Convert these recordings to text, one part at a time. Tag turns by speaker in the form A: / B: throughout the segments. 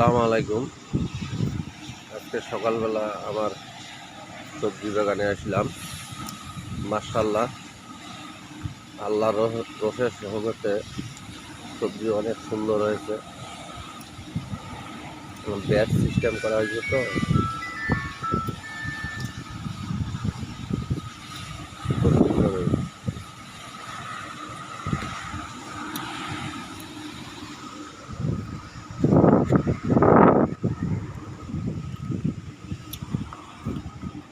A: আসসালামু আলাইকুম। আজকে সকালবেলা আমার সবজি বাগানে আসলাম। মার্শাল্লাহ আল্লাহ রসের সহগতে সবজি অনেক সুন্দর হয়েছে। ব্যাস সিস্টেম করা হয়েছে তো খুব সুন্দর হয়েছে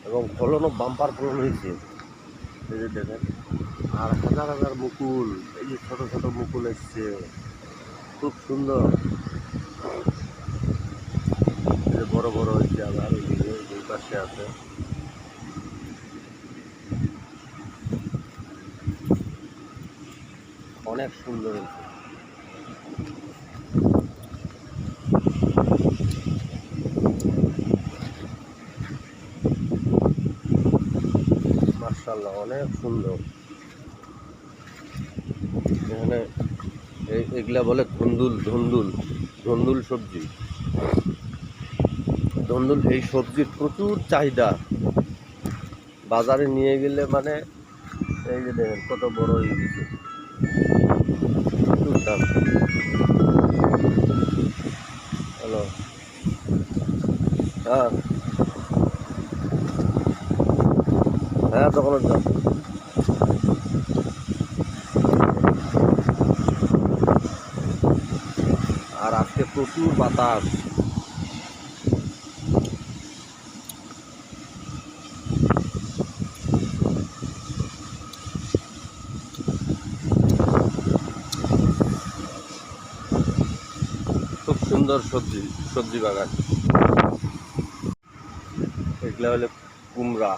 A: এবং ফলনও বাম্পার ফলন হয়েছে। এই যে দেখেন, আর হাজার হাজার মুকুল, এই যে ছোট ছোট মুকুল এসছে, খুব সুন্দর। বড় বড় হয়েছে আবার ওইদিকে দুই পাশে আছে। অনেক সুন্দর হয়েছে। মার্শাল্লাহ অনেক সুন্দর। এখানে এই- এগুলা বলে ধুন্দুল ধুন্দুল ধুন্দুল সবজি। ধুন্দুল এই সবজির প্রচুর চাহিদা। বাজারে নিয়ে গেলে মানে এই যে দেখেন কত বড় গেছে প্রচুর দাম। আর আজকে প্রচুর বাতাস। খুব সুন্দর সবজি সবজি বাগান। এগুলা হলে কুমড়া।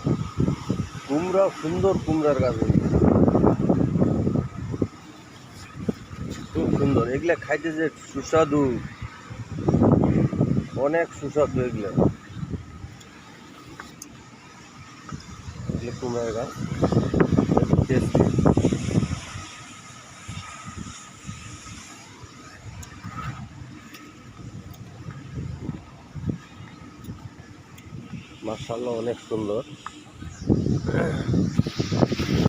A: কুমড়া, সুন্দর কুমড়ার গাছ। খুব সুন্দর। এগুলা খাইতে যে সুস্বাদু। অনেক সুস্বাদু এগুলা। এগুলো কুমড়ার গাছ। মার্শাল্লাহ অনেক সুন্দর। 嗯。